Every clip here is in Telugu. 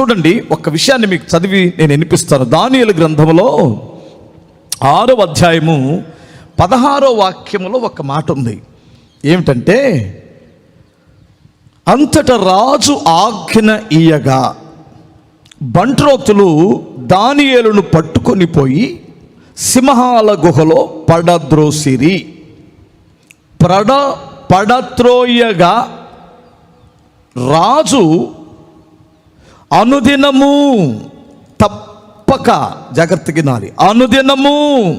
చూడండి ఒక విషయాన్ని మీకు చదివి నేను వినిపిస్తాను. దానియలు గ్రంథములో ఆరో అధ్యాయము పదహారో వాక్యములో ఒక మాట ఉంది. ఏమిటంటే అంతట రాజు ఆజ్ఞ ఇయ్యగా బంట్రోతులు దానియేలును పట్టుకొని పోయి సింహాల గుహలో పడద్రోసిరి. పడ పడత్రోయగా రాజు అనుదినము తప్పక జాగ్రత్తగా నాలి అనుదినము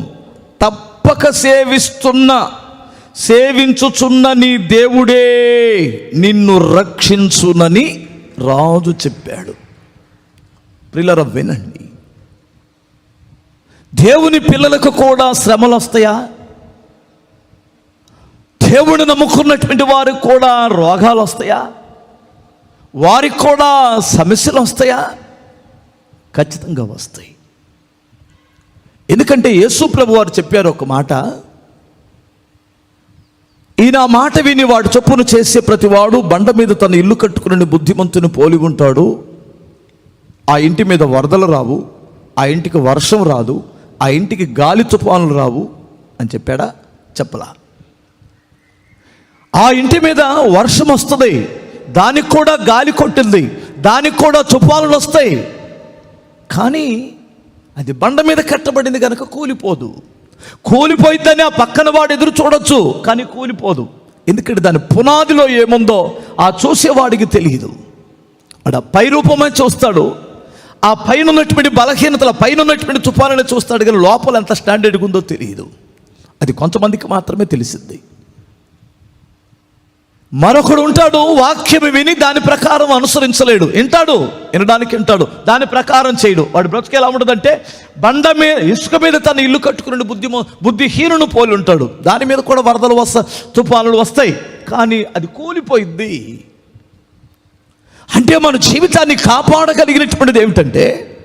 తప్పక సేవిస్తున్న సేవించుచున్న నీ దేవుడే నిన్ను రక్షించునని రాజు చెప్పాడు. ప్రిల్లర వినండి. దేవుని పిల్లలకు కూడా శ్రమలు వస్తాయా? దేవుడు నమ్ముకున్నటువంటి వారికి కూడా రోగాలు వస్తాయా? వారికి కూడా సమస్యలు వస్తాయా? ఖచ్చితంగా వస్తాయి. ఎందుకంటే యేసు ప్రభు వారు చెప్పారు ఒక మాట. ఈయన ఆ మాట విని వాడు చొప్పున చేసే ప్రతివాడు బండ మీద తన ఇల్లు కట్టుకుని బుద్ధిమంతుని పోలి ఉంటాడు. ఆ ఇంటి మీద వరదలు రావు. ఆ ఇంటికి వర్షం రాదు. ఆ ఇంటికి గాలి తుఫానులు రావు అని చెప్పాడా? చెప్పలా. ఆ ఇంటి మీద వర్షం వస్తుంది. దానికి కూడా గాలి కొట్టింది దానికి కూడా తుఫానులు వస్తాయి. కానీ అది బండ మీద కట్టబడింది కనుక కూలిపోదు. కూలిపోయిద్దని ఆ పక్కన వాడు ఎదురు చూడొచ్చు కానీ కూలిపోదు. ఎందుకంటే దాని పునాదిలో ఏముందో ఆ చూసేవాడికి తెలియదు. వాడు ఆ పై రూపమే చూస్తాడు. ఆ పైన ఉన్నటువంటి బలహీనతల పైన ఉన్నటువంటి తుఫానుని చూస్తాడు కానీ లోపల ఎంత స్టాండర్డ్గా ఉందో తెలియదు. అది కొంతమందికి మాత్రమే తెలిసింది. మరొకడు ఉంటాడు వాక్యం విని దాని ప్రకారం అనుసరించలేడు. వింటాడు వినడానికి వింటాడు దాని ప్రకారం చేయడు. వాడు బ్రతుకు ఎలా ఉంటుందంటే బండ మీద ఇసుక మీద తన ఇల్లు కట్టుకుని బుద్ధి బుద్ధిహీనును పోలి ఉంటాడు. దాని మీద కూడా వరదలు వస్తా తుఫానులు వస్తాయి కానీ అది కూలిపోయింది అంటే మన జీవితాన్ని కాపాడగలిగినటువంటిది ఏమిటంటే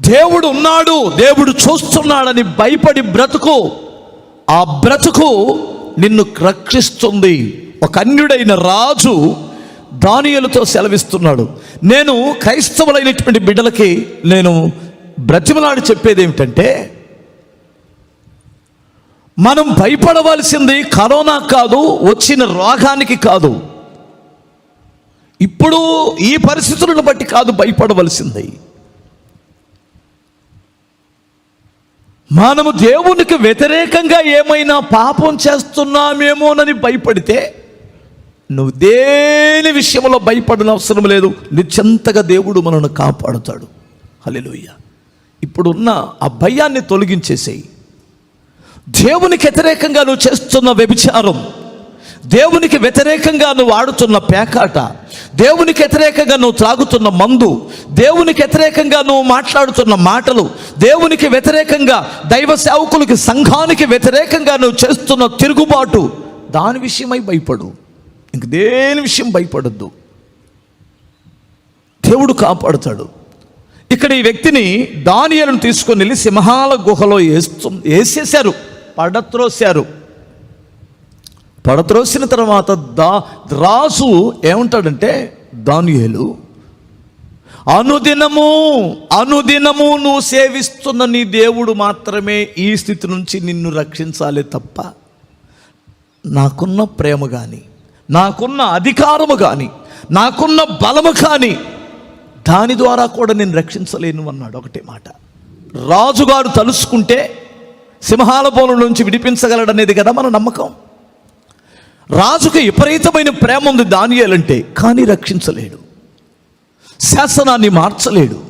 దేవుడు ఉన్నాడు దేవుడు చూస్తున్నాడని భయపడి బ్రతుకు ఆ బ్రతుకు నిన్ను రక్షిస్తుంది. ఒక అన్యుడైన రాజు దానియలతో సెలవిస్తున్నాడు. నేను క్రైస్తవులైనటువంటి బిడ్డలకి నేను బ్రతిమలాడి చెప్పేది ఏమిటంటే మనం భయపడవలసింది కరోనా కాదు వచ్చిన రోగానికి కాదు. ఇప్పుడు ఈ పరిస్థితులను బట్టి కాదు భయపడవలసింది. మనము దేవునికి వ్యతిరేకంగా ఏమైనా పాపం చేస్తున్నామేమోనని భయపడితే నువ్వు దేని విషయంలో భయపడిన అవసరం లేదు. నిశ్చంతగా దేవుడు మనల్ని కాపాడుతాడు. హల్లెలూయా. ఇప్పుడున్న ఆ భయాన్ని తొలగించేసేయి. దేవునికి వ్యతిరేకంగా నువ్వు చేస్తున్న వ్యభిచారం దేవునికి వ్యతిరేకంగా నువ్వు ఆడుతున్న పేకాట దేవునికి వ్యతిరేకంగా నువ్వు త్రాగుతున్న మందు దేవునికి వ్యతిరేకంగా నువ్వు మాట్లాడుతున్న మాటలు దేవునికి వ్యతిరేకంగా దైవ సేవకులకి సంఘానికి వ్యతిరేకంగా నువ్వు చేస్తున్న తిరుగుబాటు దాని విషయమై భయపడు. ఇంక దేని విషయం భయపడద్దు. దేవుడు కాపాడుతాడు. ఇక్కడ ఈ వ్యక్తిని దానియలను తీసుకొని వెళ్ళి సింహాల గుహలో వేస్తు వేసేశారు పడత్రోశారు. పడత్రోసిన తర్వాత దా రాజు ఏమంటాడంటే దానియలు అనుదినము అనుదినము నువ్వు సేవిస్తున్న నీ దేవుడు మాత్రమే ఈ స్థితి నుంచి నిన్ను రక్షించాలి తప్ప నాకున్న ప్రేమ కానీ నాకున్న అధికారము కానీ నాకున్న బలము కానీ దాని ద్వారా కూడా నేను రక్షించలేను అన్నాడు ఒకటే మాట. రాజుగారు తలుసుకుంటే సింహాల బోలం నుంచి విడిపించగలడనేది కదా మన నమ్మకం. రాజుకు విపరీతమైన ప్రేమ ఉంది దానియాలంటే కానీ రక్షించలేడు. శాసనాన్ని మార్చలేడు.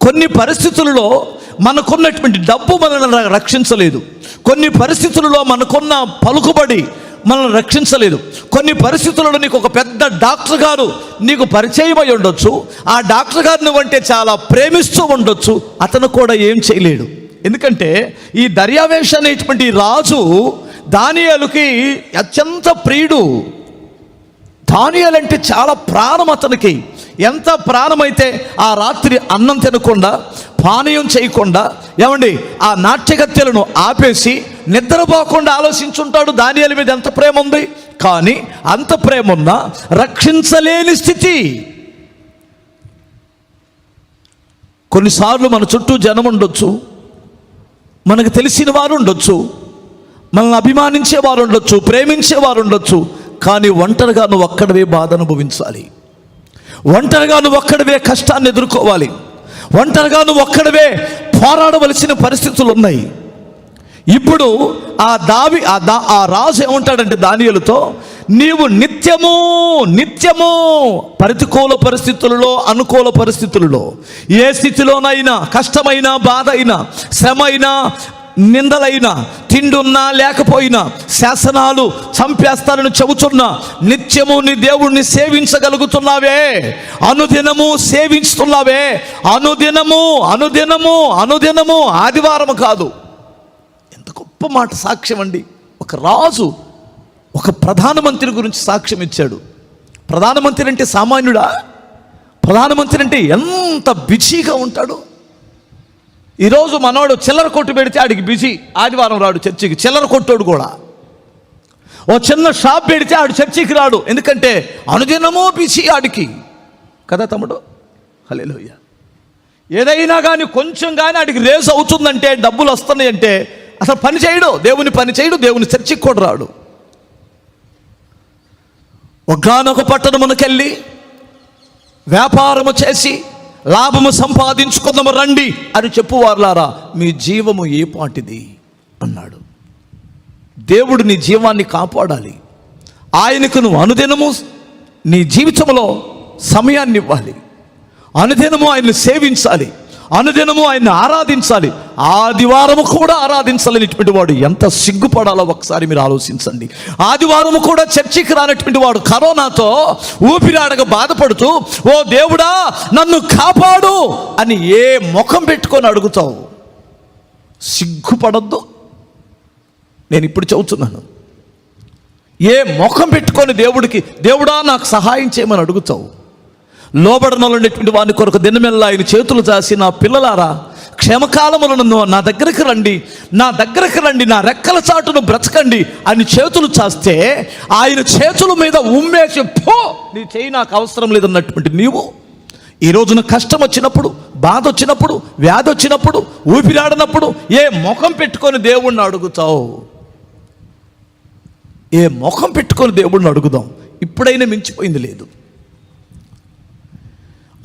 కొన్ని పరిస్థితులలో మనకున్నటువంటి డబ్బు మనల్ని రక్షించలేదు. కొన్ని పరిస్థితులలో మనకున్న పలుకుబడి మనల్ని రక్షించలేదు. కొన్ని పరిస్థితులలో నీకు ఒక పెద్ద డాక్టర్ గారు నీకు పరిచయం అయి ఉండొచ్చు. ఆ డాక్టర్ గారు నువ్వంటే చాలా ప్రేమిస్తూ ఉండొచ్చు. అతను కూడా ఏం చేయలేడు. ఎందుకంటే ఈ దర్యావేష అనేటువంటి రాజు దానియాలుకి అత్యంత ప్రియుడు. దానియాలంటే చాలా ప్రాణం అతనికి. ఎంత ప్రాణమైతే ఆ రాత్రి అన్నం తినకుండా పానీయం చేయకుండా ఏమండి ఆ నాట్యగత్యలను ఆపేసి నిద్రపోకుండా ఆలోచించుంటాడు. దానియాల మీద ఎంత ప్రేమ ఉంది కానీ అంత ప్రేమ ఉన్నా రక్షించలేని స్థితి. కొన్నిసార్లు మన చుట్టూ జనం ఉండొచ్చు మనకు తెలిసిన వారు ఉండొచ్చు మనల్ని అభిమానించే వారు ఉండొచ్చు ప్రేమించే వారు ఉండొచ్చు కానీ ఒంటరిగా నువ్వు ఒక్కడవే బాధ అనుభవించాలి. ఒంటరిగా నువ్వు ఒక్కడవే కష్టాన్ని ఎదుర్కోవాలి. ఒంటరిగా నువ్వు ఒక్కడవే పోరాడవలసిన పరిస్థితులు ఉన్నాయి ఇప్పుడు ఆ దావి ఆ దా ఆ రాజు ఏమంటాడంటే దానియులతో నీవు నిత్యము నిత్యము ప్రతికూల పరిస్థితులలో అనుకూల పరిస్థితులలో ఏ స్థితిలోనైనా కష్టమైన బాధ అయినా శ్రమ అయినా నిందలైనా తిండున్నా లేకపోయినా శాసనాలు చంపేస్తారని చెబుతున్నా నిత్యము నీ దేవుణ్ణి సేవించగలుగుతున్నావే అనుదినము సేవించుతున్నావే అనుదినము అనుదినము అనుదినము ఆదివారం కాదు. గొప్ప మాట సాక్ష్యం అండి. ఒక రాజు ఒక ప్రధానమంత్రి గురించి సాక్ష్యం ఇచ్చాడు. ప్రధానమంత్రి అంటే సామాన్యుడా? ప్రధానమంత్రి అంటే ఎంత బిజీగా ఉంటాడు? ఈరోజు మనోడు చిల్లర కొట్టు పెడితే ఆడికి బిజీ. ఆదివారం రాడు చర్చికి. చిల్లర కొట్టోడు కూడా. ఓ చిన్న షాప్ పెడితే ఆడు చర్చికి రాడు. ఎందుకంటే అనుదినమో బిజీ ఆడికి. కదా తమ్ముడు? హలేలోయ్య ఏదైనా కానీ కొంచెం కానీ ఆడికి రేస్ అవుతుందంటే డబ్బులు వస్తున్నాయంటే అసలు పని చేయడు దేవుని పని చేయడు దేవుని చర్చికి కూడా రాడు. ఒకనొక పట్టణమునకెళ్ళి వ్యాపారము చేసి లాభము సంపాదించుకుందాము రండి అని చెప్పువారులారా మీ జీవము ఏ పాటిది? అన్నాడు. దేవుడు నీ జీవాన్ని కాపాడాలి. ఆయనకు నువ్వు అనుదినము నీ జీవితంలో సమయాన్ని ఇవ్వాలి. అనుదినము ఆయన్ని సేవించాలి. అనుదినము ఆయన్ని ఆరాధించాలి. ఆదివారము కూడా ఆరాధించాలనేటువంటి వాడు ఎంత సిగ్గుపడాలో ఒకసారి మీరు ఆలోచించండి. ఆదివారము కూడా చర్చికి రానటువంటి వాడు కరోనాతో ఊపిరాడక బాధపడుతూ ఓ దేవుడా నన్ను కాపాడు అని ఏ ముఖం పెట్టుకొని అడుగుతావు. సిగ్గుపడద్దు. నేను ఇప్పుడు చెబుతున్నాను. ఏ ముఖం పెట్టుకొని దేవుడికి దేవుడా నాకు సహాయం చేయమని అడుగుతావు. లోబడనటువంటి వాని కొరకు దినమెల్లా ఆయన చేతులు చాసి నా పిల్లలారా క్షేమకాలములను నా దగ్గరికి రండి. నా దగ్గరికి రండి. నా రెక్కల చాటును బ్రతకండి. అని చేతులు చాస్తే ఆయన చేతుల మీద ఉమ్మేసి పో నీ చేయి నాకు అవసరం లేదన్నటువంటి నీవు. ఈ రోజున కష్టం వచ్చినప్పుడు బాధ వచ్చినప్పుడు వ్యాధి వచ్చినప్పుడు ఊపిరాడినప్పుడు ఏ ముఖం పెట్టుకొని దేవుణ్ణి అడుగుతావు? ఏ ముఖం పెట్టుకొని దేవుణ్ణి అడుగుదాం? ఇప్పుడైనా మించిపోయింది లేదు.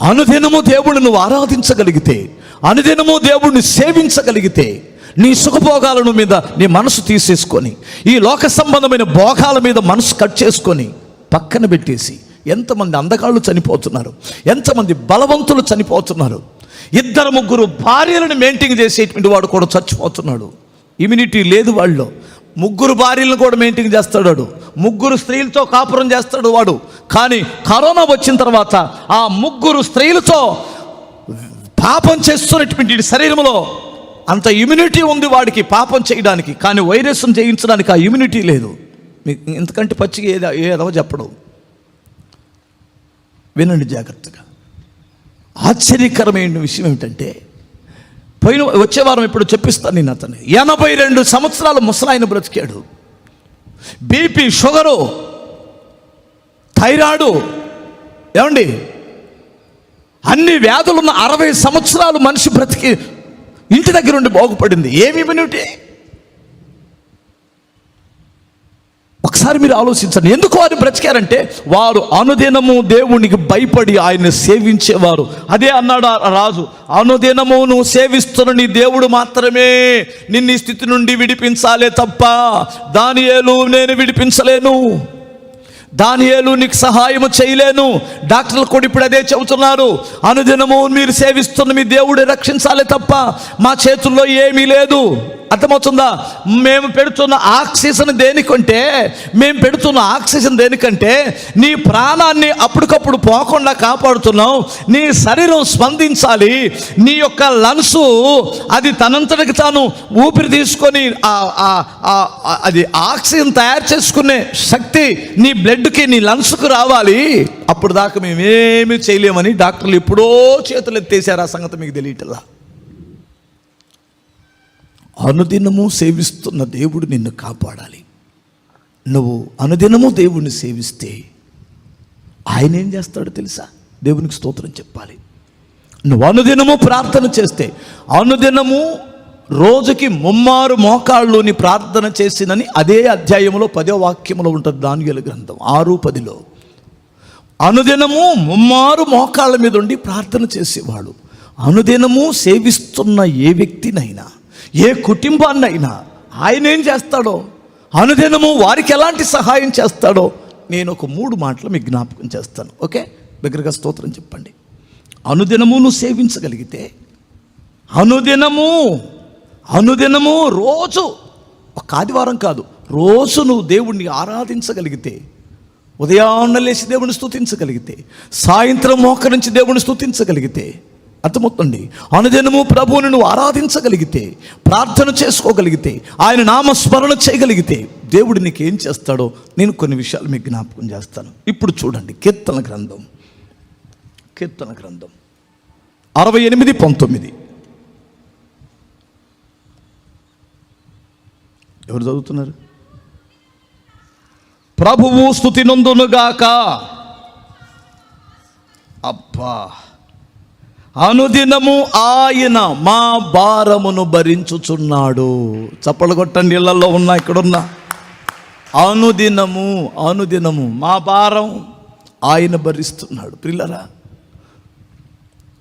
అనుదినము దేవుడు నువ్వు ఆరాధించగలిగితే అనుదినము దేవుడిని సేవించగలిగితే నీ సుఖభోగాలను మీద నీ మనసు తీసేసుకొని ఈ లోక సంబంధమైన భోగాల మీద మనసు కట్ చేసుకొని పక్కన పెట్టేసి ఎంతమంది అందగాళ్ళు చనిపోతున్నారు ఎంతమంది బలవంతులు చనిపోతున్నారు ఇద్దరు ముగ్గురు భార్యలను మెయింటైన్ చేసేటువంటి వాడు కూడా చచ్చిపోతున్నాడు. ఇమ్యూనిటీ లేదు వాళ్ళు ముగ్గురు భార్యలను కూడా మెయింటైన్ చేస్తాడు వాడు. ముగ్గురు స్త్రీలతో కాపురం చేస్తాడు వాడు. కానీ కరోనా వచ్చిన తర్వాత ఆ ముగ్గురు స్త్రీలతో పాపం చేస్తున్నటువంటి శరీరంలో అంత ఇమ్యూనిటీ ఉంది వాడికి పాపం చేయడానికి. కానీ వైరస్ను జయించడానికి ఆ ఇమ్యూనిటీ లేదు. మీకు ఇంతకంటే పచ్చిగా ఏదో ఏదో చెప్పడం. వినండి జాగ్రత్తగా. ఆశ్చర్యకరమైన విషయం ఏమిటంటే పోయిన వచ్చే వారం ఇప్పుడు చెప్పిస్తాను నేను అతను ఎనభై రెండు సంవత్సరాల ముసలాయన బ్రతికాడు. బీపీ షుగరు థైరాయిడు ఏమండి? అన్ని వ్యాధులున్న అరవై సంవత్సరాలు మనిషి బ్రతికి ఇంటి దగ్గర ఉండి బాగుపడింది. ఏమి ఇమ్యూనిటీ? ఒకసారి మీరు ఆలోచించండి. ఎందుకు వారు బ్రతికారంటే వారు అనుదినము దేవునికి భయపడి ఆయన్ని సేవించేవారు. అదే అన్నాడు రాజు అనుదినము నువ్వు సేవిస్తున్న నీ దేవుడు మాత్రమే నిన్ను స్థితి నుండి విడిపించాలే తప్ప దానియేలు నేను విడిపించలేను. దానియేలు నీకు సహాయము చేయలేను. డాక్టర్లు కూడా ఇప్పుడు అదే చెబుతున్నారు. అనుదినము మీరు సేవిస్తున్న మీ దేవుడే రక్షించాలి తప్ప మా చేతుల్లో ఏమీ లేదు. అర్థమవుతుందా? మేము పెడుతున్న ఆక్సిజన్ దేనికంటే మేము పెడుతున్న ఆక్సిజన్ దేనికంటే నీ ప్రాణాన్ని అప్పటికప్పుడు పోకుండా కాపాడుతున్నాం నీ శరీరం స్పందించాలి. నీ యొక్క లంగ్స్ అది తనంతటికి తాను ఊపిరి తీసుకొని అది ఆక్సిజన్ తయారు చేసుకునే శక్తి నీ బ్లడ్ బ్లడ్కి నీ లంగ్స్కు రావాలి. అప్పుడు దాకా మేమేమి చేయలేమని డాక్టర్లు ఎప్పుడో చేతులు ఎత్తేసారు ఆ సంగతి మీకు తెలియటల్లా అనుదినము సేవిస్తున్న దేవుడు నిన్ను కాపాడాలి. నువ్వు అనుదినము దేవుణ్ణి సేవిస్తే ఆయన ఏం చేస్తాడో తెలుసా? దేవునికి స్తోత్రం చెప్పాలి. నువ్వు అనుదినము ప్రార్థన చేస్తే అనుదినము రోజుకి ముమ్మారు మోకాళ్ళుని ప్రార్థన చేసిందని అదే అధ్యాయంలో పదో వాక్యంలో ఉంటుంది దానియలు గ్రంథం ఆరు పదిలో. అనుదినము ముమ్మారు మోకాళ్ళ మీద ఉండి ప్రార్థన చేసేవాడు. అనుదినము సేవిస్తున్న ఏ వ్యక్తినైనా ఏ కుటుంబాన్నైనా ఆయన ఏం చేస్తాడో అనుదినము వారికి ఎలాంటి సహాయం చేస్తాడో నేను ఒక మూడు మాటలు మీకు జ్ఞాపకం చేస్తాను. ఓకే? దగ్గరగా స్తోత్రం చెప్పండి. అనుదినము నువ్వు సేవించగలిగితే అనుదినము అనుదినము రోజు ఒక ఆదివారం కాదు రోజు నువ్వు దేవుణ్ణి ఆరాధించగలిగితే ఉదయాన్న లేచి దేవుని స్తుతించగలిగితే సాయంత్రం మోకరించి దేవుని స్తుతించగలిగితే అర్థమవుతుంది అనుదినము ప్రభువుని నువ్వు ఆరాధించగలిగితే ప్రార్థన చేసుకోగలిగితే ఆయన నామస్మరణ చేయగలిగితే దేవుడు నీకు ఏం చేస్తాడో నేను కొన్ని విషయాలు మీకు జ్ఞాపకం చేస్తాను. ఇప్పుడు చూడండి కీర్తన గ్రంథం. కీర్తన గ్రంథం. అరవై ఎనిమిది పంతొమ్మిది. ఎవరు చదువుతున్నారు? ప్రభువు స్థుతి నొందునుగాక అబ్బా. అనుదినము ఆయన మా భారమును భరించుచున్నాడు. చప్పలు కొట్టండి ఇళ్ళలో ఉన్నా ఇక్కడున్నా. అనుదినము అనుదినము మా భారం ఆయన భరిస్తున్నాడు. పిల్లరా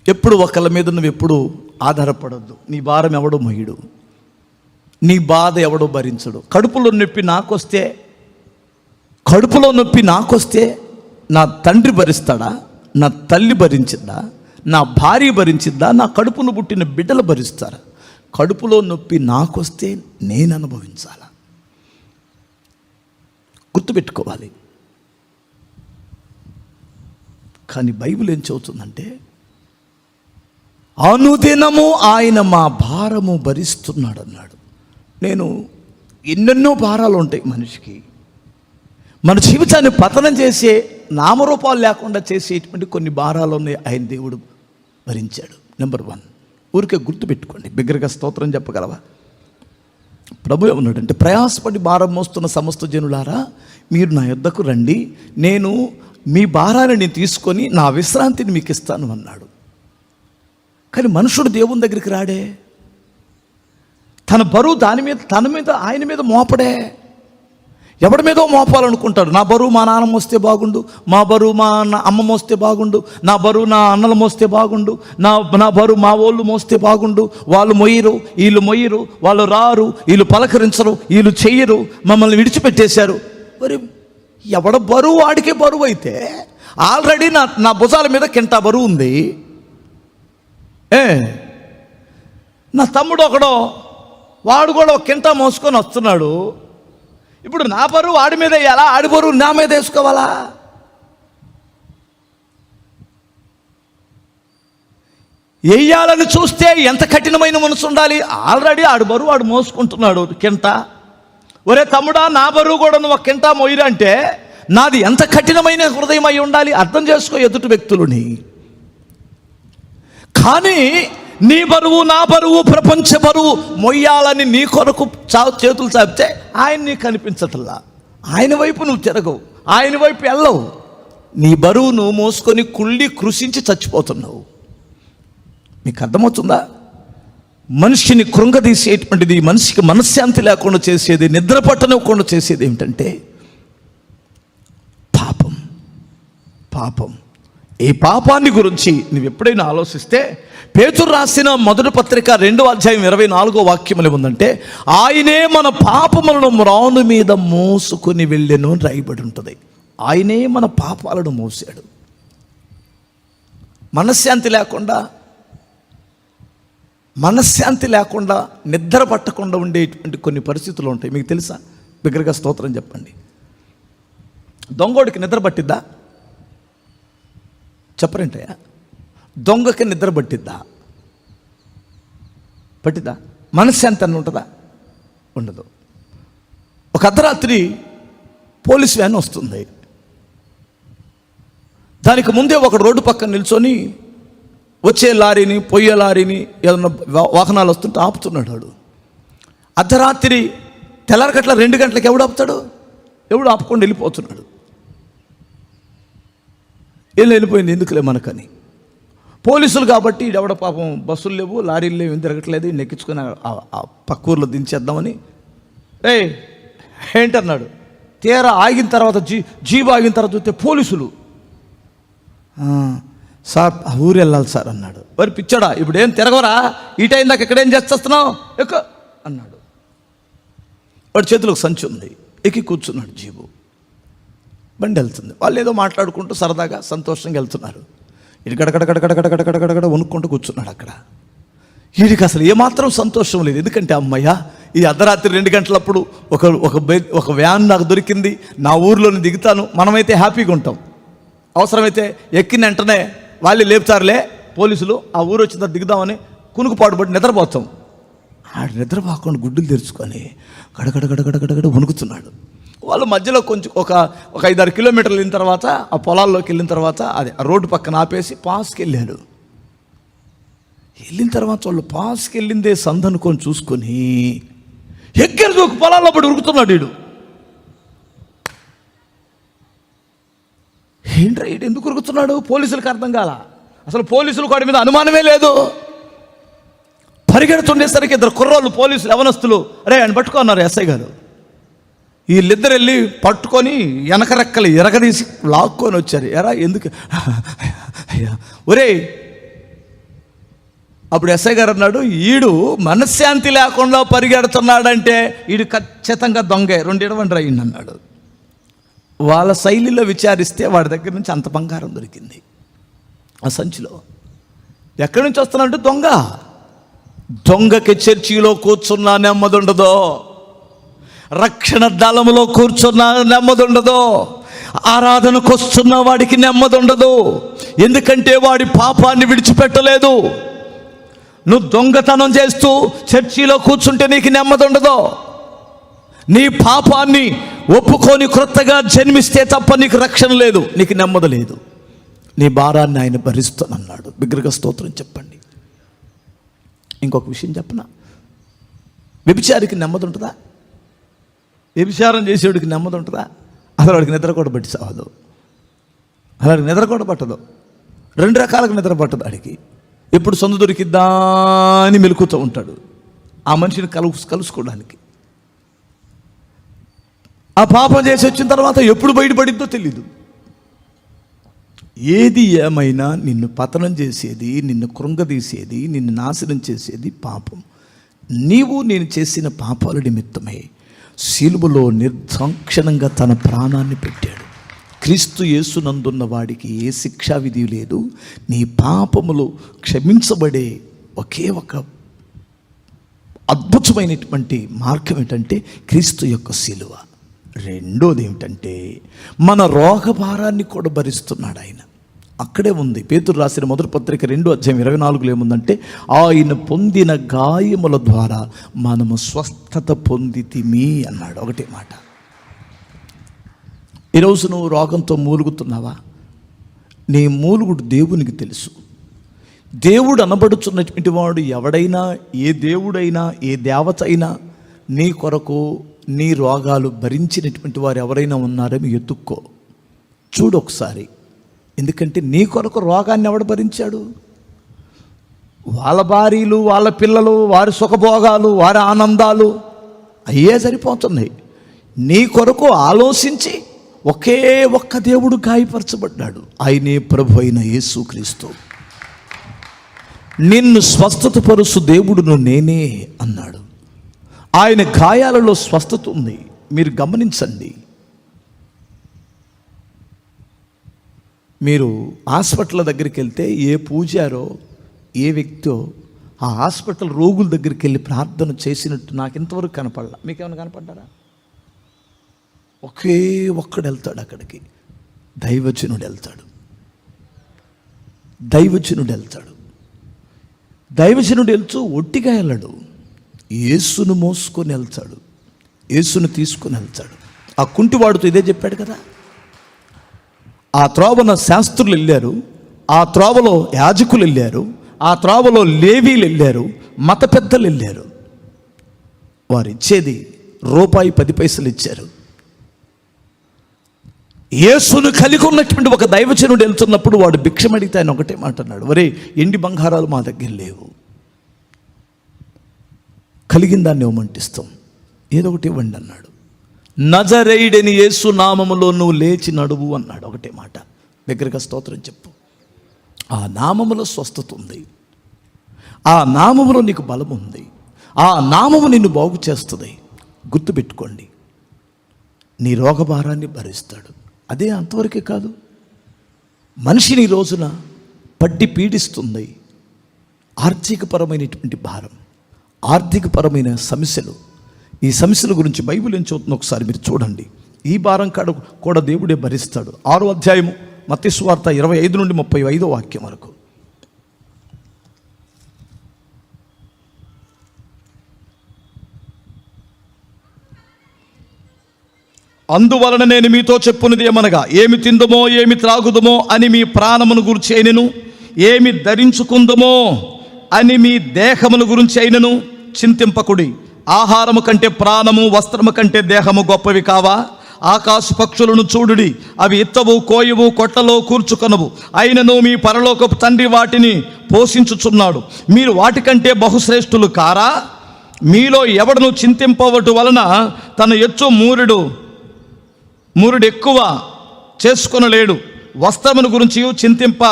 ఎప్పుడు ఒకళ్ళ మీద నువ్వు ఎప్పుడు ఆధారపడద్దు. నీ భారం ఎవడో మహిడు నీ బాధ ఎవడో భరించడు. కడుపులో నొప్పి నాకొస్తే కడుపులో నొప్పి నాకొస్తే నా తండ్రి భరిస్తాడా? నా తల్లి భరించిందా నా భార్య భరించిందా నా కడుపును పుట్టిన బిడ్డలు భరిస్తారా? కడుపులో నొప్పి నాకొస్తే నేను అనుభవించాలా? గుర్తుపెట్టుకోవాలి. కానీ బైబిల్ ఏం చెబుతుందంటే అనుదినము ఆయన మా భారము భరిస్తున్నాడు అన్నాడు నేను ఎన్నెన్నో భారాలు ఉంటాయి మనిషికి. మన జీవితాన్ని పతనం చేసే నామరూపాలు లేకుండా చేసేటువంటి కొన్ని భారాలు ఉన్నాయి. ఆయన దేవుడు భరించాడు. నెంబర్ వన్ ఊరికే గుర్తుపెట్టుకోండి. బిగ్గరగా స్తోత్రం చెప్పగలవా? ప్రభు ఏమన్నాడంటే ప్రయాసపడి భారం మోస్తున్న సమస్త జనులారా మీరు నా యొద్దకు రండి. నేను మీ భారాన్ని నేను తీసుకొని నా విశ్రాంతిని మీకు ఇస్తాను అన్నాడు. కానీ మనుషుడు దేవుని దగ్గరికి రాడే? తన బరువు దాని మీద తన మీద ఆయన మీద మోపడే. ఎవడి మీదో మోపాలనుకుంటాడు? నా బరువు మా నాన్న మోస్తే బాగుండు మా బరువు మా అన్న అమ్మ మోస్తే బాగుండు నా బరువు నా అన్నలు మోస్తే బాగుండు నా నా బరువు మా వాళ్ళు మోస్తే బాగుండు వాళ్ళు మొయ్యరు వీళ్ళు మొయ్యరు వాళ్ళు రారు వీళ్ళు పలకరించరు వీళ్ళు చెయ్యరు మమ్మల్ని విడిచిపెట్టేశారు. మరి ఎవడ బరువు వాడికే బరువు అయితే? ఆల్రెడీ నా నా భుజాల మీద కింటా బరువు ఉంది. ఏ? నా తమ్ముడు ఒకడో వాడు కూడా ఒక కింట మోసుకొని వస్తున్నాడు. ఇప్పుడు నా బరువు వాడి మీద వేయాలా? ఆడి బరువు నా మీద వేసుకోవాలా? వేయాలని చూస్తే ఎంత కఠినమైన మనసు ఉండాలి? ఆల్రెడీ ఆడు బరువు ఆడు మోసుకుంటున్నాడు కింట. ఒరే తమ్ముడా నా బరువు కూడా నువ్వు ఒక కింట మోయిరా నాది ఎంత కఠినమైన హృదయం అయి ఉండాలి? అర్థం చేసుకో ఎదుటి వ్యక్తులని. కానీ నీ బరువు నా బరువు ప్రపంచ బరువు మొయ్యాలని నీ కొరకు చా చేతులు చాపితే ఆయన నీకు కనిపించట్లా. ఆయన వైపు నువ్వు తిరగవు ఆయన వైపు వెళ్ళవు. నీ బరువు నువ్వు మోసుకొని కుళ్ళి కృషించి చచ్చిపోతున్నావు. మీకు అర్థమవుతుందా? మనిషిని కృంగదీసేటువంటిది మనిషికి మనశ్శాంతి లేకుండా చేసేది నిద్ర పట్టనివ్వకుండా చేసేది ఏమిటంటే పాపం. పాపం. ఈ పాపాన్ని గురించి నువ్వు ఎప్పుడైనా ఆలోచిస్తే పేతురు రాసిన మొదటి పత్రిక రెండో అధ్యాయం ఇరవై నాలుగో వాక్యములు ఉందంటే ఆయనే మన పాపములను మ్రాను మీద మోసుకొని వెళ్ళెను అని రాయబడి ఉంటుంది. ఆయనే మన పాపాలను మోసాడు. మనశ్శాంతి లేకుండా మనశ్శాంతి లేకుండా నిద్ర పట్టకుండా ఉండేటువంటి కొన్ని పరిస్థితులు ఉంటాయి. మీకు తెలుసా? బిగ్గరగా స్తోత్రం చెప్పండి. దొంగోడికి నిద్ర పట్టిద్దా? చెప్పరేంటయ్యా దొంగకి నిద్ర పట్టిద్దా? పట్టిద్దా? మనసు ఎంత ఉంటుందా? ఉండదు. ఒక అర్ధరాత్రి పోలీస్ వ్యాన్ వస్తుంది. దానికి ముందే ఒక రోడ్డు పక్కన నిల్చొని వచ్చే లారీని పొయ్యే లారీని ఏదన్నా వా- వాహనాలు వస్తుంటే ఆపుతున్నాడు వాడు. అర్ధరాత్రి తెల్లారగట్ల రెండు గంటలకు ఎవడు ఆపుతాడు? ఎవడు ఆపకుండా వెళ్ళిపోతున్నాడు. వీళ్ళు వెళ్ళిపోయింది ఎందుకులే మనకని? పోలీసులు కాబట్టి ఎవడ పాపం బస్సులు లేవు లారీలు లేవు ఏం తిరగట్లేదు నెక్కించుకుని ఆ- పక్క ఊర్లో దించేద్దామని. ఏ ఏంటన్నాడు? తీరా ఆగిన తర్వాత జీ జీబు ఆగిన తర్వాత చూస్తే పోలీసులు. సార్ ఆ ఊరు వెళ్ళాలి సార్ అన్నాడు. మరి పిచ్చాడా ఇప్పుడు ఏం తిరగవరా? ఈ టైం దాకా ఇక్కడేం చేస్తున్నావు? ఎక్క అన్నాడు. వాడి చేతిలో సంచి ఉంది. ఎక్కి కూర్చున్నాడు జీబు. బండి వెళ్తుంది వాళ్ళు ఏదో మాట్లాడుకుంటూ సరదాగా సంతోషంగా వెళ్తున్నారు ఇది గడగడగడగడగడగడగడ వణుక్కుంటూ కూర్చున్నాడు అక్కడ వీడికి అసలు ఏమాత్రం సంతోషం లేదు ఎందుకంటే అమ్మయ్య ఈ అర్ధరాత్రి రెండు గంటలప్పుడు ఒక ఒక బై- ఒక వ్యాన్ నాకు దొరికింది నా ఊర్లోని దిగుతాను మనమైతే హ్యాపీగా ఉంటాం అవసరమైతే ఎక్కిన వెంటనే వాళ్ళు లేపుతారులే పోలీసులు ఆ ఊరు వచ్చిన తర్వాత దిగుదామని కునుకుపాటు పడి నిద్రపోతాం ఆడు నిద్రపోకుండా గుడ్డులు తెరుచుకొని గడగడ గడగడగడగడగడగడ వణుకుతున్నాడు వాళ్ళ మధ్యలో కొంచెం ఒక ఒక ఐదారు కిలోమీటర్లు వెళ్ళిన తర్వాత ఆ పొలాల్లోకి వెళ్ళిన తర్వాత అది ఆ రోడ్డు పక్కన ఆపేసి పాస్కి వెళ్ళాడు వెళ్ళిన తర్వాత వాళ్ళు పాస్కి వెళ్ళిందే సందనుకొని చూసుకొని ఎక్కడి ఒక పొలాల్లో పడి ఉరుకుతున్నాడు వీడు. ఏంట్రా వీడు ఎందుకు ఉరుకుతున్నాడు? పోలీసులకు అర్థం కాల. అసలు పోలీసులు వాడి మీద అనుమానమే లేదు. పరిగెడుతుండేసరికి ఇద్దరు కుర్రోళ్ళు పోలీసులు యవనస్తులు అరే ఆయన పట్టుకున్నారు ఎస్ఐ గారు. వీళ్ళిద్దరు వెళ్ళి పట్టుకొని వెనక రెక్కలు ఎరగదీసి లాక్కొని వచ్చారు. ఎరా ఎందుకు? అయ్యా ఒరే అప్పుడు ఎస్ఐ గారు అన్నాడు ఈడు మనశ్శాంతి లేకుండా పరిగెడుతున్నాడంటే ఈడు ఖచ్చితంగా దొంగే రెండు ఇడవండి అయ్యింది అన్నాడు. వాళ్ళ శైలిలో విచారిస్తే వాడి దగ్గర నుంచి అంత బంగారం దొరికింది. ఆ సంచిలో. ఎక్కడి నుంచి వస్తున్నాడంటే దొంగ. దొంగకి చర్చిలో కూర్చున్నా నెమ్మది ఉండదో రక్షణ దళములో కూర్చున్న నెమ్మది ఉండదు ఆరాధనకు వస్తున్న వాడికి నెమ్మది ఉండదు ఎందుకంటే వాడి పాపాన్ని విడిచిపెట్టలేదు. నువ్వు దొంగతనం చేస్తూ చర్చిలో కూర్చుంటే నీకు నెమ్మది ఉండదు నీ పాపాన్ని ఒప్పుకొని క్రొత్తగా జన్మిస్తే తప్ప నీకు రక్షణ లేదు. నీకు నెమ్మది లేదు. నీ భారాన్ని ఆయన భరిస్తానన్నాడు. విగ్రహ స్తోత్రం చెప్పండి. ఇంకొక విషయం చెప్పనా? వ్యభిచారికి నెమ్మది ఉంటుందా వ్యభిచారం చేసేవాడికి నెమ్మది ఉంటుందా? అసలు వాడికి నిద్ర కూడా పట్టి సావదు అసలు నిద్ర కూడా పట్టదు. రెండు రకాలకు నిద్ర పట్టదు వాడికి. ఎప్పుడు సొంత దొరికిద్దా అని మెలుకుతూ ఉంటాడు. ఆ మనిషిని కలుసు కలుసుకోవడానికి. ఆ పాపం చేసి వచ్చిన తర్వాత ఎప్పుడు బయటపడిద్దో తెలీదు. ఏది ఏమైనా నిన్ను పతనం చేసేది నిన్ను కృంగదీసేది నిన్ను నాశనం చేసేది పాపం. నీవు నేను చేసిన పాపాల నిమిత్తమే. శిలువలో నిర్దాక్షణంగా తన ప్రాణాన్ని పెట్టాడు. క్రీస్తు యేసునందున్న వాడికి ఏ శిక్షా విధి లేదు. నీ పాపములు క్షమించబడే ఒకే ఒక అద్భుతమైనటువంటి మార్గం ఏంటంటే క్రీస్తు యొక్క శిలువ. రెండోది ఏమిటంటే మన రోగభారాన్ని కూడా భరిస్తున్నాడు ఆయన. అక్కడే ఉంది. పేతురు రాసిన మొదటి పత్రిక రెండు అధ్యాయం ఇరవై నాలుగులో ఏముందంటే ఆయన పొందిన గాయముల ద్వారా మనము స్వస్థత పొందితిమి అన్నాడు. ఒకటే మాట. ఈరోజు నువ్వు రోగంతో మూలుగుతున్నావా? నీ మూలుగుడు దేవునికి తెలుసు. దేవుడు అనబడుచున్నటువంటి వాడు ఎవడైనా ఏ దేవుడైనా ఏ దేవత అయినా నీ కొరకు నీ రోగాలు భరించినటువంటి వారు ఎవరైనా ఉన్నారని ఎత్తుక్కో. చూడు ఒకసారి. ఎందుకంటే నీ కొరకు రోగాన్ని ఎవడు భరించాడు? వాళ్ళ భార్యలు వాళ్ళ పిల్లలు వారి సుఖభోగాలు వారి ఆనందాలు అయ్యే సరిపోతున్నాయి. నీ కొరకు ఆలోచించి ఒకే ఒక్క దేవుడు గాయపరచబడ్డాడు. ఆయనే ప్రభు అయిన యేసుక్రీస్తు. నిన్ను స్వస్థత పరుసు దేవుడును నేనే అన్నాడు. ఆయన గాయాలలో స్వస్థత ఉంది. మీరు గమనించండి. మీరు హాస్పిటల్ దగ్గరికి వెళ్తే ఏ పూజారో ఏ వ్యక్తో ఆ హాస్పిటల్ రోగుల దగ్గరికి వెళ్ళి ప్రార్థన చేసినట్టు నాకు ఇంతవరకు కనపడలా. మీకేమైనా కనపడ్డారా? ఒకే ఒక్కడు వెళ్తాడు అక్కడికి. దైవజనుడు వెళ్తాడు. దైవజనుడు వెళ్తాడు. దైవజనుడు వెళ్తూ ఒట్టిగా వెళ్ళడు. యేసును మోసుకొని వెళ్తాడు. యేసును తీసుకొని వెళ్తాడు. ఆ కుంటివాడుతో ఇదే చెప్పాడు కదా? ఆ త్రోవన శాస్త్రులు వెళ్ళారు. ఆ త్రోవలో యాజకులు వెళ్ళారు. ఆ త్రోవలో లేవీలు వెళ్ళారు. మత పెద్దలు వెళ్ళారు. వారు ఇచ్చేది రూపాయి పది పైసలు ఇచ్చారు. యేసును కలిగి ఉన్నటువంటి ఒక దైవచనుడు వెళ్తున్నప్పుడు వాడు భిక్షం అడిగితే ఆయన ఒకటే మాట అన్నాడు ఎండి బంగారాలు మా దగ్గర లేవు. కలిగిన దాన్ని ఇవ్వమంటిస్తాం. ఏదో ఒకటి ఇవ్వండి అన్నాడు. నజరేయుడని యేసు నామములో నువ్వు లేచి నడువు అన్నాడు ఒకటే మాట. దగ్గరగా స్తోత్రం చెప్పు. ఆ నామములో స్వస్థత ఉంది. ఆ నామములో నీకు బలం ఉంది. ఆ నామము నిన్ను బాగు చేస్తుంది. గుర్తుపెట్టుకోండి. నీ రోగభారాన్ని భరిస్తాడు. అదే అంతవరకే కాదు. మనిషిని రోజున పట్టి పీడిస్తుంది. ఆర్థికపరమైనటువంటి భారం ఆర్థికపరమైన సమస్యలు ఈ సమస్యల గురించి బైబిల్ ఏం చదువుతుందో ఒకసారి మీరు చూడండి. ఈ భారం కాడ కూడా దేవుడే భరిస్తాడు. ఆరో అధ్యాయము మత్స్వార్త ఇరవై ఐదు నుండి ముప్పై ఐదో వాక్యం వరకు. అందువలన నేను మీతో చెప్పున్నది ఏమనగా ఏమి తిందమో ఏమి త్రాగుదమో అని మీ ప్రాణమును గురించి అయినను ఏమి ధరించుకుందమో అని మీ దేహమును గురించి అయినను చింతింపకుడి. ఆహారము కంటే ప్రాణము వస్త్రము కంటే దేహము గొప్పవి కావా? ఆకాశ పక్షులను చూడుడి అవి ఇత్తవు కోయవు కొట్టలో కూర్చుకొనవు. అయినను మీ పరలోకపు తండ్రి వాటిని పోషించుచున్నాడు. మీరు వాటికంటే బహుశ్రేష్ఠులు కారా? మీలో ఎవడను చింతింపవటం వలన తన ఎచ్చు మూరుడు మూరుడు ఎక్కువ చేసుకొనలేడు. వస్త్రమును గురించి చింతింప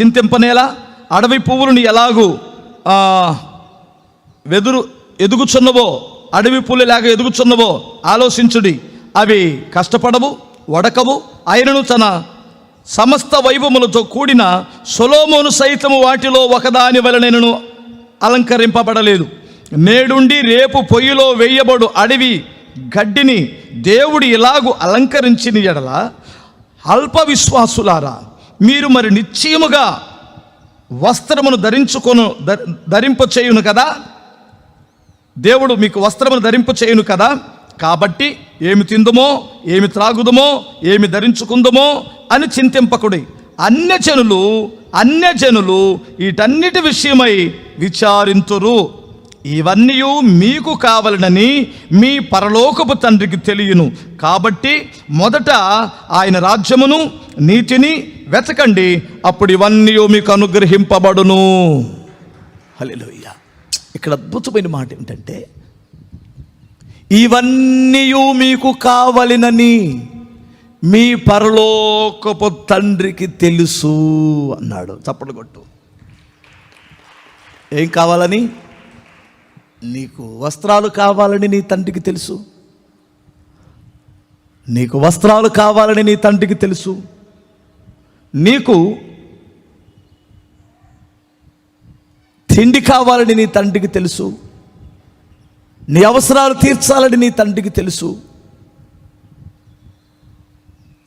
చింతింపనేలా? అడవి పువ్వులను ఎలాగూ వెదురు ఎదుగుచున్నవో అడవి పులిలాగా ఎదుగుచున్నవో ఆలోచించుడి. అవి కష్టపడవు వడకవు. ఆయనను తన సమస్త వైభవములతో కూడిన సొలోమోను సైతము వాటిలో ఒకదాని వలనను అలంకరింపబడలేదు. నేడుండి రేపు పొయ్యిలో వేయబడు అడవి గడ్డిని దేవుడు ఇలాగు అలంకరించిన ఎడల అల్ప విశ్వాసులారా మీరు మరి నిశ్చయముగా వస్త్రమును ధరించుకొను ధ- ధరింప చేయును కదా? దేవుడు మీకు వస్త్రములు ధరింపు చేయును కదా. కాబట్టి ఏమి తిందుమో ఏమి త్రాగుదమో ఏమి ధరించుకుందుమో అని చింతింపకుడి. అన్యజనులు అన్యజనులు వీటన్నిటి విషయమై విచారింతురు. ఇవన్నీ మీకు కావాలనని మీ పరలోకపు తండ్రికి తెలియను. కాబట్టి మొదట ఆయన రాజ్యమును నీతిని వెతకండి. అప్పుడు ఇవన్నీ మీకు అనుగ్రహింపబడును. హలో ఇక్కడ అద్భుతమైన మాట ఏంటంటే ఇవన్నీ మీకు కావలనని మీ పరలోకపు తండ్రికి తెలుసు అన్నాడు. చప్పట్లు కొట్టు. ఏం కావాలని? నీకు వస్త్రాలు కావాలని నీ తండ్రికి తెలుసు. నీకు వస్త్రాలు కావాలని నీ తండ్రికి తెలుసు. నీకు తిండి కావాలని నీ తండ్రికి తెలుసు. నీ అవసరాలు తీర్చాలని నీ తండ్రికి తెలుసు.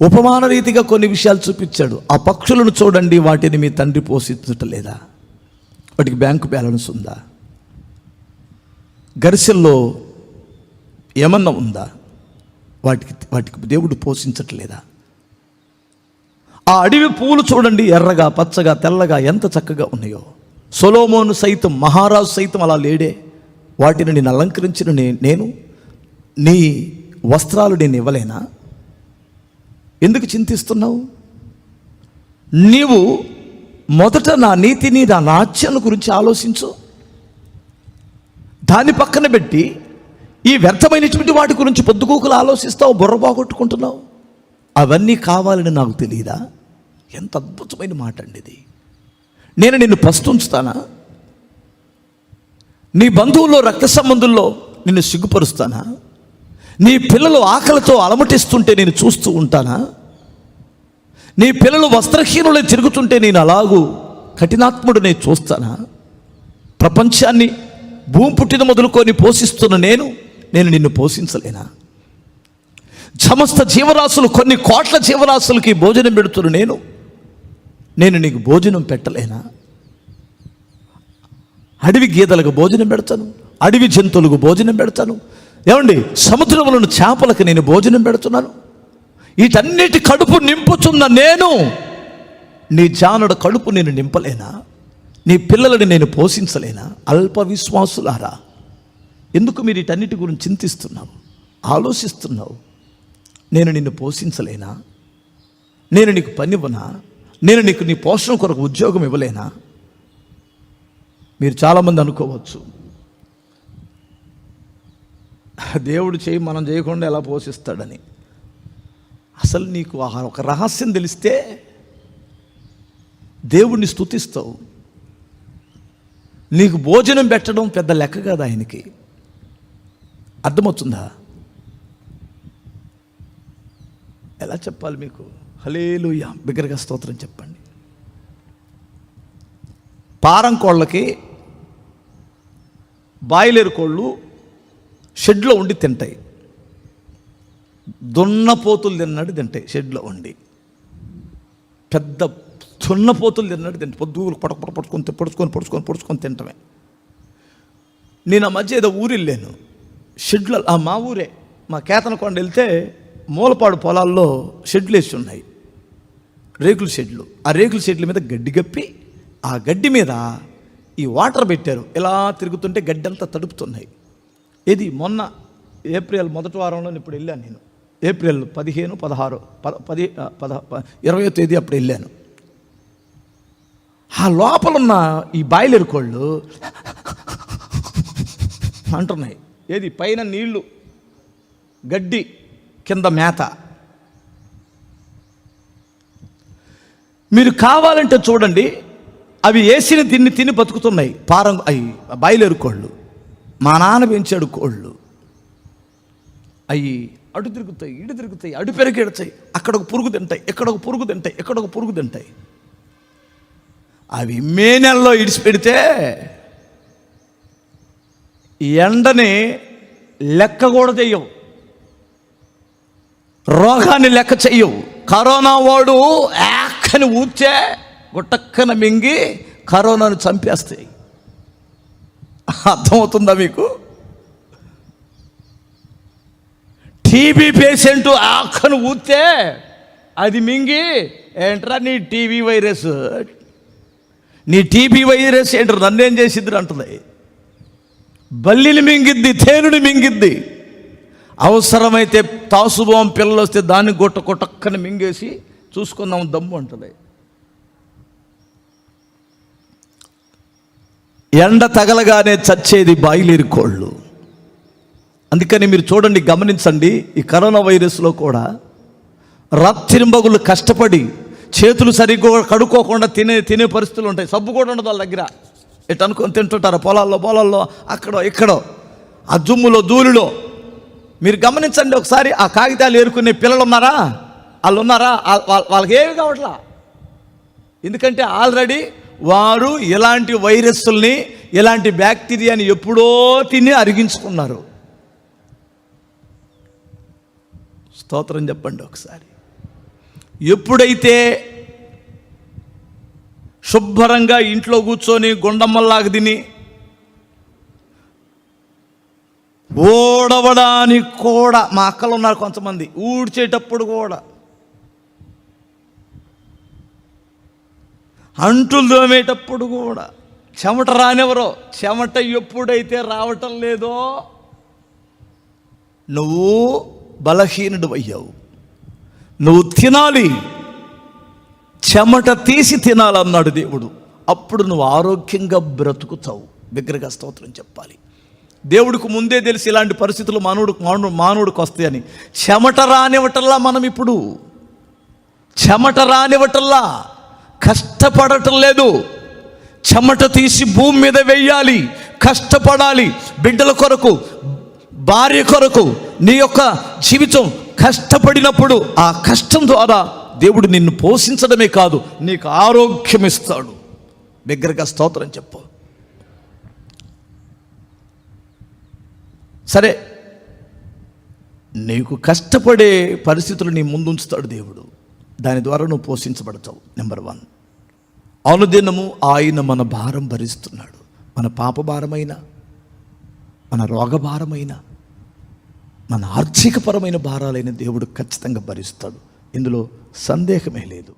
ఉపమాన రీతిగా కొన్ని విషయాలు చూపించాడు. ఆ పక్షులను చూడండి వాటిని మీ తండ్రి పోషించటలేదా వాటికి బ్యాంకు బ్యాలెన్స్ ఉందా? గరిసెల్లో ఏమన్నా ఉందా? వాటికి వాటికి దేవుడు పోషించట్లేదా ఆ అడవి పువ్వులు చూడండి ఎర్రగా పచ్చగా తెల్లగా ఎంత చక్కగా ఉన్నాయో. సొలోమోను సైతం మహారాజు సైతం అలా లేడే. వాటిని నేను అలంకరించిన నేను నీ వస్త్రాలు నేను ఇవ్వలేనా? ఎందుకు చింతిస్తున్నావు? నీవు మొదట నా నీతిని నా నాట్యాల గురించి ఆలోచించు. దాన్ని పక్కన పెట్టి ఈ వ్యర్థమైనటువంటి వాటి గురించి పొద్దుకూకులు ఆలోచిస్తావు బుర్ర బాగొట్టుకుంటున్నావు. అవన్నీ కావాలని నాకు తెలియదా ఎంత అద్భుతమైన మాట అండి ఇది నేను నిన్ను ప్రస్తుంచుతానా నీ బంధువుల్లో రక్త సంబంధుల్లో నిన్ను సిగ్గుపరుస్తానా? నీ పిల్లలు ఆకలితో అలమటిస్తుంటే నేను చూస్తూ ఉంటానా? నీ పిల్లలు వస్త్రహీనులే తిరుగుతుంటే నేను అలాగూ కఠినాత్ముడు నేను చూస్తానా? ప్రపంచాన్ని భూమి పుట్టిన మొదలుకొని పోషిస్తున్న నేను నేను నిన్ను పోషించలేనా? సమస్త జీవరాశులు కొన్ని కోట్ల జీవరాశులకి భోజనం పెడుతున్న నేను నేను నీకు భోజనం పెట్టలేనా? అడవి గీతలకు భోజనం పెడతాను అడవి జంతువులకు భోజనం పెడతాను. ఏమండి సముద్రములను చేపలకు నేను భోజనం పెడుతున్నాను. వీటన్నిటి కడుపు నింపుతున్న నేను నీ జానుడ కడుపు నేను నింపలేనా? నీ పిల్లలని నేను పోషించలేనా? అల్ప విశ్వాసులారా ఎందుకు మీరు వీటన్నిటి గురించి చింతిస్తున్నావు? ఆలోచిస్తున్నావు? నేను నిన్ను పోషించలేనా? నేను నీకు పనివ్వనా? నేను నీకు నీ పోషణ కొరకు ఉద్యోగం ఇవ్వలేనా? మీరు చాలామంది అనుకోవచ్చు. దేవుడు చేయి మనం చేయకుండా ఎలా పోషిస్తాడని. అసలు నీకు ఆ ఒక రహస్యం తెలిస్తే దేవుడిని స్థుతిస్తావు నీకు భోజనం పెట్టడం పెద్ద లెక్క కాదు ఆయనకి. అర్థమవుతుందా? ఎలా చెప్పాలి మీకు? హలేలుయ బిగ్గరగా స్తోత్రం చెప్పండి. పారం కోళ్ళకి బాయిలేరు కోళ్ళు షెడ్లో ఉండి తింటాయి. దున్నపోతులు తిన్నాడు తింటాయి షెడ్లో ఉండి. పెద్ద దున్నపోతులు తిన్నాడు తింటాయి. పొద్దుగులు పడక పడ పడుకొని పొడుచుకొని పొడుచుకొని పొడుచుకొని తింటమే. నేను ఆ మధ్య ఏదో ఊరు వెళ్ళాను. షెడ్లో ఆ మా ఊరే. మా కేతనకొండ వెళ్తే మూలపాడు పొలాల్లో షెడ్లు వేసి ఉన్నాయి. రేకుల షెడ్లు. ఆ రేకుల షెడ్ల మీద గడ్డి కప్పి ఆ గడ్డి మీద ఈ వాటర్ పెట్టారు. ఇలా తిరుగుతుంటే గడ్డి అంతా తడుపుతున్నాయి. ఇది మొన్న ఏప్రిల్ మొదటి వారంలో ఇప్పుడు వెళ్ళాను నేను. ఏప్రిల్ పదిహేను పదహారు పద పది పద ప- ఇరవయో తేదీ అప్పుడు వెళ్ళాను. ఆ లోపలున్న ఈ బాయిలర్ కోళ్ళు అంటున్నాయి. ఏది పైన నీళ్ళు గడ్డి కింద మేత. మీరు కావాలంటే చూడండి అవి వేసిన తిని తిని బతుకుతున్నాయి. పారం అవి బయలేరు కోళ్ళు. మా నాన్న పెంచాడు కోళ్ళు. అవి అటు తిరుగుతాయి ఇటు తిరుగుతాయి అటు పెరిగెడతాయి అక్కడ ఒక పురుగు తింటాయి ఇక్కడ ఒక పురుగు తింటాయి ఎక్కడ ఒక పురుగు తింటాయి. అవి మే నెలలో ఇడిచిపెడితే ఎండని లెక్క కూడా చెయ్యవు. రోగాన్ని లెక్క చెయ్యవు. కరోనా వాడు గుట్టక్కని ఊడ్చే గుట్టక్కన మింగి కరోనాను చంపేస్తాయి అర్థమవుతుందా మీకు? టీబీ పేషెంట్ ఆక్కను ఊతే అది మింగి ఏంట్రా నీ టీబీ వైరస్? నీ టీబీ వైరస్ ఏంట్రా నన్నేం చేసిద్ది అంటుంది. బల్లిని మింగిద్ది తేనుని మింగిద్ది. అవసరమైతే తాసుబోం పిల్లలు వస్తే దాన్ని గొట్ట కొట్టక్కని మింగేసి చూసుకుందాం దమ్ము ఉంటుంది ఎండ తగలగానే చచ్చేది బాయిలేరు కోళ్ళు. అందుకని మీరు చూడండి గమనించండి ఈ కరోనా వైరస్లో కూడా రత్తిరింబగులు కష్టపడి చేతులు సరిగ్గా కడుక్కోకుండా తినే తినే పరిస్థితులు ఉంటాయి. సబ్బు కూడా ఉండదు వాళ్ళ దగ్గర. ఇటు అనుకొని తింటుంటారు పొలాల్లో పొలాల్లో అక్కడో ఇక్కడో ఆ జుమ్ములో ధూళిలో. మీరు గమనించండి ఒకసారి ఆ కాగితాలు ఏరుకునే పిల్లలు ఉన్నారా వాళ్ళు ఉన్నారా వాళ్ళ- వాళ్ళకి ఏమి కావట్లా. ఎందుకంటే ఆల్రెడీ వారు ఇలాంటి వైరస్ల్ని ఇలాంటి బ్యాక్టీరియాని ఎప్పుడో తిని అరిగించుకున్నారు. స్తోత్రం చెప్పండి ఒకసారి. ఎప్పుడైతే శుభ్రంగా ఇంట్లో కూర్చొని గుండమ్మల్లాగా తిని ఓడవడానికి కూడా మా అక్కలు ఉన్నారు కొంతమంది ఊడ్చేటప్పుడు కూడా. అంటులు దోమేటప్పుడు కూడా చెమట రానివరో చెమట ఎప్పుడైతే రావటం లేదో నువ్వు బలహీనుడు అయ్యావు నువ్వు తినాలి. చెమట తీసి తినాలన్నాడు దేవుడు. అప్పుడు నువ్వు ఆరోగ్యంగా బ్రతుకుతావు. బిగ్గరగా స్తోత్రం చెప్పాలి. దేవుడికి ముందే తెలిసి ఇలాంటి పరిస్థితులు మానవుడు మానవుడు మానవుడికి వస్తాయని. చెమట రానివటల్లా మనం ఇప్పుడు. చెమట రానివటల్లా కష్టపడటం లేదు. చెమట తీసి భూమి మీద వెయ్యాలి కష్టపడాలి. బిడ్డల కొరకు భార్య కొరకు నీ యొక్క జీవితం కష్టపడినప్పుడు ఆ కష్టం ద్వారా దేవుడు నిన్ను పోషించడమే కాదు నీకు ఆరోగ్యం ఇస్తాడు. దగ్గరగా స్తోత్రం చెప్పు. సరే నీకు కష్టపడే పరిస్థితులు నీ ముందుంచుతాడు దేవుడు. దాని ద్వారా నువ్వు పోషించబడతావు. నెంబర్ వన్ అనుదినము ఆయన మన భారం భరిస్తున్నాడు. మన పాప భారమైన మన రోగ భారమైన మన ఆర్థికపరమైన భారాలైన దేవుడు ఖచ్చితంగా భరిస్తాడు. ఇందులో సందేహమే లేదు.